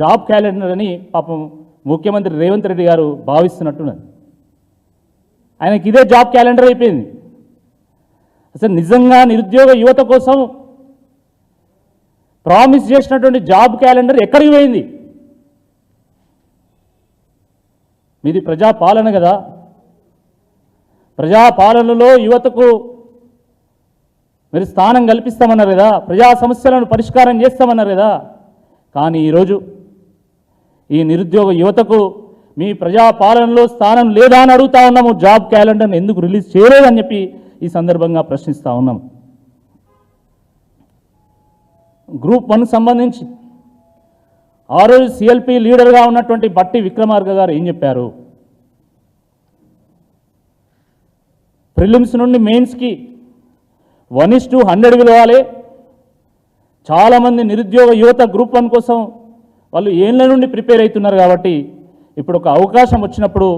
Job calendar అని పాపం ముఖ్యమంత్రి రేవంత్ రెడ్డి గారు భావిస్తున్నట్టున్నది. ఆయనకి ఇదే జాబ్ క్యాలెండర్ అయిపోయింది. అసలు నిజంగా నిరుద్యోగ యువత కోసం ప్రామిస్ చేసినటువంటి జాబ్ క్యాలెండర్ ఎక్కడికి పోయింది? మీది ప్రజాపాలన కదా. ప్రజాపాలనలో యువతకు మీరు స్థానం కల్పిస్తామన్నారు కదా. ప్రజా సమస్యలను పరిష్కారం చేస్తామన్నారు కదా. కానీ ఈరోజు ఈ నిరుద్యోగ యువతకు మీ ప్రజాపాలనలో స్థానం లేదా అని అడుగుతా ఉన్నాము. జాబ్ క్యాలెండర్ని ఎందుకు రిలీజ్ చేయలేదని చెప్పి ఈ సందర్భంగా ప్రశ్నిస్తూ ఉన్నాం గ్రూప్ వన్ సంబంధించి ఆ రోజు సిఎల్పి లీడర్గా ఉన్నటువంటి బట్టి విక్రమార్క గారు ఏం చెప్పారు? ప్రిలిమ్స్ నుండి మెయిన్స్కి వన్ ఇస్ టు హండ్రెడ్ విలువాలి. చాలామంది నిరుద్యోగ యువత గ్రూప్ వన్ కోసం వాళ్ళు ఏళ్ళ నుండి ప్రిపేర్ అవుతున్నారు కాబట్టి ఇప్పుడు ఒక అవకాశం వచ్చినప్పుడు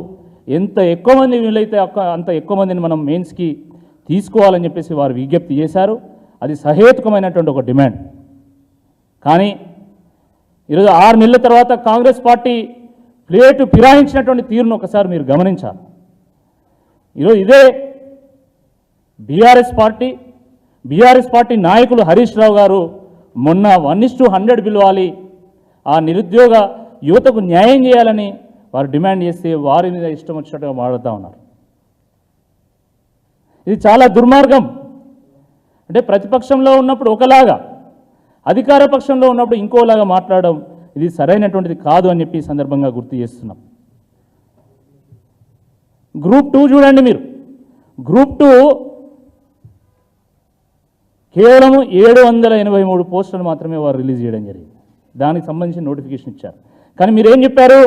ఎంత ఎక్కువ మంది వీలైతే అంత ఎక్కువ మందిని మనం మెయిన్స్కి తీసుకోవాలని చెప్పేసి వారు విజ్ఞప్తి చేశారు. అది సహేతుకమైనటువంటి ఒక డిమాండ్. కానీ ఈరోజు ఆరు నెలల తర్వాత కాంగ్రెస్ పార్టీ ప్లేటు ఫిరాయించినటువంటి తీరును ఒకసారి మీరు గమనించాలి. ఈరోజు ఇదే బీఆర్ఎస్ పార్టీ బీఆర్ఎస్ పార్టీ నాయకులు హరీష్ రావు గారు మొన్న వన్ ఇస్ టు హండ్రెడ్ పిలవాలి ఆ నిరుద్యోగ యువతకు న్యాయం చేయాలని వారు డిమాండ్ చేస్తే వారి మీద ఇష్టం వచ్చినట్టుగా మాట్లాడుతూ ఉన్నారు. ఇది చాలా దుర్మార్గం. అంటే ప్రతిపక్షంలో ఉన్నప్పుడు ఒకలాగా అధికార పక్షంలో ఉన్నప్పుడు ఇంకోలాగా మాట్లాడడం ఇది సరైనటువంటిది కాదు అని చెప్పి సందర్భంగా గుర్తు చేస్తున్నాం. గ్రూప్ టూ చూడండి మీరు. గ్రూప్ టూ కేవలం ఏడు వందల ఎనభై మూడు పోస్టులు మాత్రమే వారు రిలీజ్ చేయడం జరిగింది. దానికి సంబంధించిన నోటిఫికేషన్ ఇచ్చారు. కానీ మీరు ఏం చెప్పారు?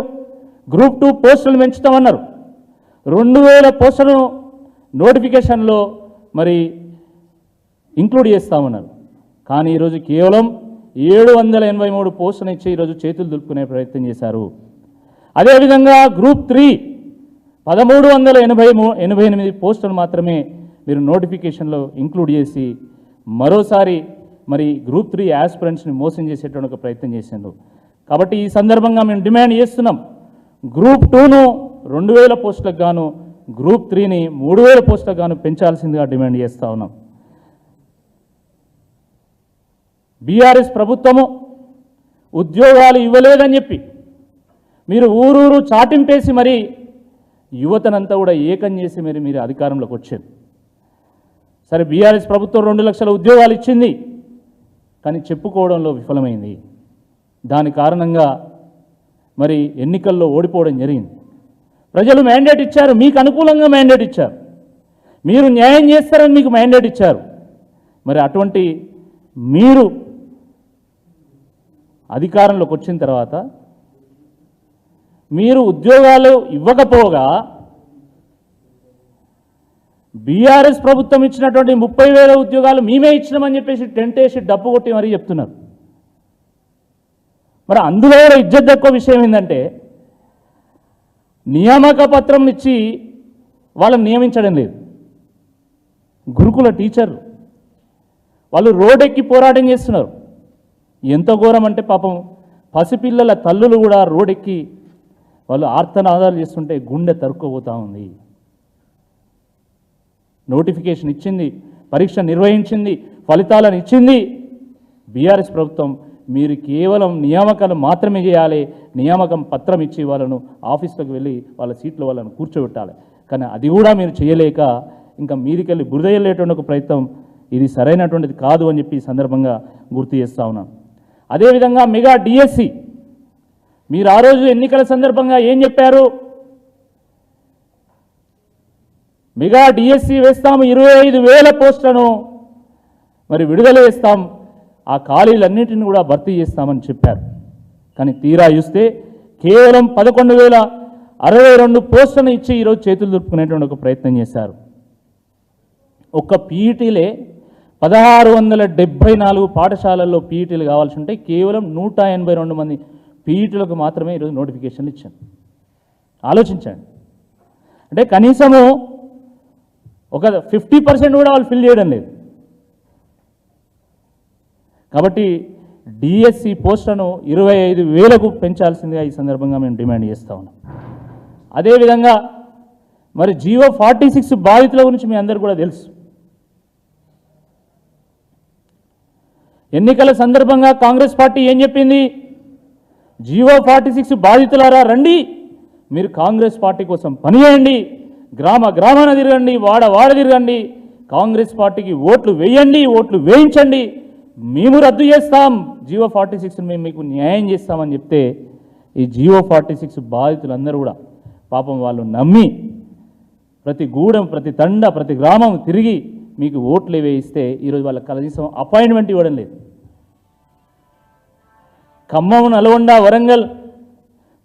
గ్రూప్ టూ పోస్టులు పెంచుతామన్నారు. రెండు వేల పోస్టులను నోటిఫికేషన్లో మరి ఇంక్లూడ్ చేస్తామన్నారు. కానీ ఈరోజు కేవలం ఏడు వందల ఎనభై మూడు పోస్టులను ఇచ్చి ఈరోజు చేతులు దులుపుకునే ప్రయత్నం చేశారు. అదేవిధంగా గ్రూప్ త్రీ పదమూడు వందల ఎనభై మూ ఎనభై ఎనిమిది పోస్టులు మాత్రమే మీరు నోటిఫికేషన్లో ఇంక్లూడ్ చేసి మరోసారి మరి గ్రూప్ త్రీ యాస్పిరెంట్స్ని మోసం చేసేటువంటి ప్రయత్నం చేసిండు కాబట్టి ఈ సందర్భంగా మేము డిమాండ్ చేస్తున్నాం. గ్రూప్ టూను రెండు వేల పోస్టులకు గాను గ్రూప్ త్రీని మూడు వేల పోస్టులకు గాను పెంచాల్సిందిగా డిమాండ్ చేస్తూ ఉన్నాం. బీఆర్ఎస్ ప్రభుత్వము ఉద్యోగాలు ఇవ్వలేదని చెప్పి మీరు ఊరూరు చాటింపేసి మరి యువతనంతా కూడా ఏకం చేసి మరి మీరు అధికారంలోకి వచ్చారు. సరే బీఆర్ఎస్ ప్రభుత్వం రెండు లక్షల ఉద్యోగాలు ఇచ్చింది. కానీ చెప్పుకోవడంలో విఫలమైంది. దాని కారణంగా మరి ఎన్నికల్లో ఓడిపోవడం జరిగింది. ప్రజలు మ్యాండేట్ ఇచ్చారు మీకు అనుకూలంగా మ్యాండేట్ ఇచ్చారు. మీరు న్యాయం చేస్తారని మీకు మ్యాండేట్ ఇచ్చారు. మరి అటువంటి మీరు అధికారంలోకి వచ్చిన తర్వాత మీరు ఉద్యోగాలు ఇవ్వకపోగా బీఆర్ఎస్ ప్రభుత్వం ఇచ్చినటువంటి ముప్పై వేల ఉద్యోగాలు మేమే ఇచ్చినామని చెప్పేసి టెంట్ వేసి డబ్బు కొట్టి మరీ చెప్తున్నారు. మరి అందులో కూడా ఇజ్జత్ తక్కువ విషయం ఏంటంటే నియామక పత్రం ఇచ్చి వాళ్ళని నియమించడం లేదు. గురుకుల టీచర్ వాళ్ళు రోడ్డెక్కి పోరాటం చేస్తున్నారు. ఎంత ఘోరం అంటే పాపం పసిపిల్లల తల్లులు కూడా రోడ్డెక్కి వాళ్ళు ఆర్తనాదాలు చేస్తుంటే గుండె తరుక్కుపోతూ ఉంది. నోటిఫికేషన్ ఇచ్చింది పరీక్ష నిర్వహించింది ఫలితాలను ఇచ్చింది. బీఆర్ఎస్ ప్రభుత్వం మీరు కేవలం నియామకాలు మాత్రమే చేయాలి నియామకం పత్రం ఇచ్చి వాళ్ళను ఆఫీస్లోకి వెళ్ళి వాళ్ళ సీట్లో వాళ్ళను కూర్చోబెట్టాలి. కానీ అది కూడా మీరు చేయలేక ఇంకా మీదికెళ్ళి బురదయ్యేటువంటి ఒక ప్రయత్నం ఇది సరైనటువంటిది కాదు అని చెప్పి సందర్భంగా గుర్తు చేస్తా ఉన్నాను అదేవిధంగా మెగా డిఎస్సి మీరు ఆ రోజు ఎన్నికల సందర్భంగా ఏం చెప్పారు? మెగా డిఎస్సి వేస్తాము ఇరవై ఐదు వేల పోస్టులను. మరి విడుదల చేస్తాం. ఆ ఖాళీలన్నింటిని కూడా భర్తీ చేస్తామని చెప్పారు. కానీ తీరా చూస్తే కేవలం పదకొండు వేల అరవై రెండు పోస్టులను ఇచ్చి ఈరోజు చేతులు దుర్పుకునేటువంటి ఒక ప్రయత్నం చేశారు. ఒక్క పీఈటీలే పదహారు వందల డెబ్బై నాలుగు పాఠశాలల్లో పీఈటీలు కావాల్సి ఉంటే కేవలం నూట ఎనభై రెండు మంది పీఈటీలకు మాత్రమే ఈరోజు నోటిఫికేషన్లు ఇచ్చాను ఆలోచించండి. అంటే కనీసము ఒక ఫిఫ్టీ పర్సెంట్ కూడా వాళ్ళు ఫిల్ చేయడం లేదు. కాబట్టి డిఎస్సి పోస్టులను ఇరవై ఐదు వేలకు పెంచాల్సిందిగా ఈ సందర్భంగా మేము డిమాండ్ చేస్తూ ఉన్నాం. అదేవిధంగా మరి జియో ఫార్టీ సిక్స్ బాధితుల గురించి మీ అందరు కూడా తెలుసు. ఎన్నికల సందర్భంగా కాంగ్రెస్ పార్టీ ఏం చెప్పింది? జియో ఫార్టీ సిక్స్ బాధితులారా రండి మీరు కాంగ్రెస్ పార్టీ కోసం పనిచేయండి. గ్రామ గ్రామాన తిరగండి వాడ వాడ తిరగండి కాంగ్రెస్ పార్టీకి ఓట్లు వేయండి ఓట్లు వేయించండి మేము రద్దు చేస్తాం. జియో ఫార్టీ సిక్స్ మేము మీకు న్యాయం చేస్తామని చెప్తే ఈ జియో ఫార్టీ సిక్స్ బాధితులందరూ కూడా పాపం వాళ్ళు నమ్మి ప్రతి గూడెం ప్రతి తండ ప్రతి గ్రామం తిరిగి మీకు ఓట్లు వేయిస్తే ఈరోజు వాళ్ళకి కనీసం అపాయింట్మెంట్ ఇవ్వడం లేదు. ఖమ్మం నల్గొండ వరంగల్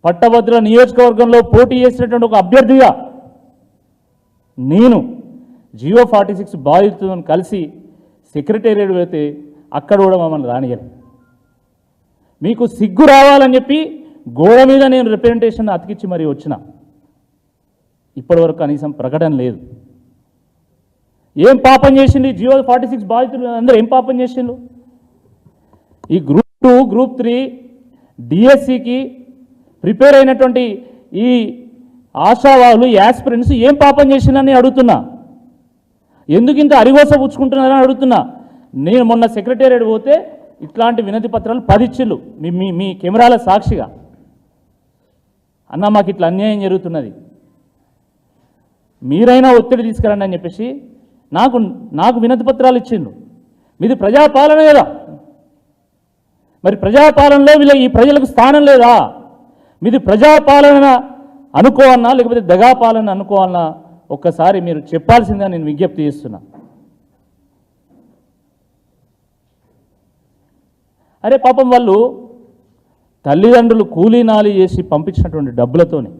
పట్టభద్ర నియోజకవర్గంలో పోటీ చేసినటువంటి ఒక అభ్యర్థిగా నేను జియో ఫార్టీ సిక్స్ బాధితులను కలిసి సెక్రటేరియట్ వెళితే అక్కడ కూడా మమ్మల్ని రానియరు మీకు సిగ్గు రావాలని చెప్పి గోడ మీద నేను రిప్రజెంటేషన్ అతికిచ్చి మరీ వచ్చిన. ఇప్పటివరకు కనీసం ప్రకటన లేదు. ఏం పాపం చేసింది జియో ఫార్టీ సిక్స్ బాధితులు? అందరూ ఏం పాపం చేసిండ్రు? ఈ గ్రూప్ టూ గ్రూప్ త్రీ డిఎస్సికి ప్రిపేర్ అయినటువంటి ఈ ఆశావాహులు యాస్పిరెంట్స్ ఏం పాపం చేసిందని అడుగుతున్నా. ఎందుకు ఇంత అరిగోస పుచ్చుకుంటున్నారని అడుగుతున్నా. నేను మొన్న సెక్రటేరియట్ పోతే ఇట్లాంటి వినతి పత్రాలు పది మీ మీ మీ కెమెరాల సాక్షిగా. అన్న మాకు ఇట్లా అన్యాయం జరుగుతున్నది. మీరైనా ఒత్తిడి తీసుకురండి అని చెప్పేసి నాకు నాకు వినతి పత్రాలు ఇచ్చిండ్రు. మీది ప్రజాపాలన కదా. మరి ప్రజాపాలనలో వీళ్ళ ఈ ప్రజలకు స్థానం లేదా? మీది ప్రజాపాలన అనుకోవాలన్నా లేకపోతే దగాపాలని అనుకోవాలన్నా ఒక్కసారి మీరు చెప్పాల్సిందిగా నేను విజ్ఞప్తి చేస్తున్నా. అరే పాపం వాళ్ళు తల్లిదండ్రులు కూలీనాలి చేసి పంపించినటువంటి డబ్బులతోనే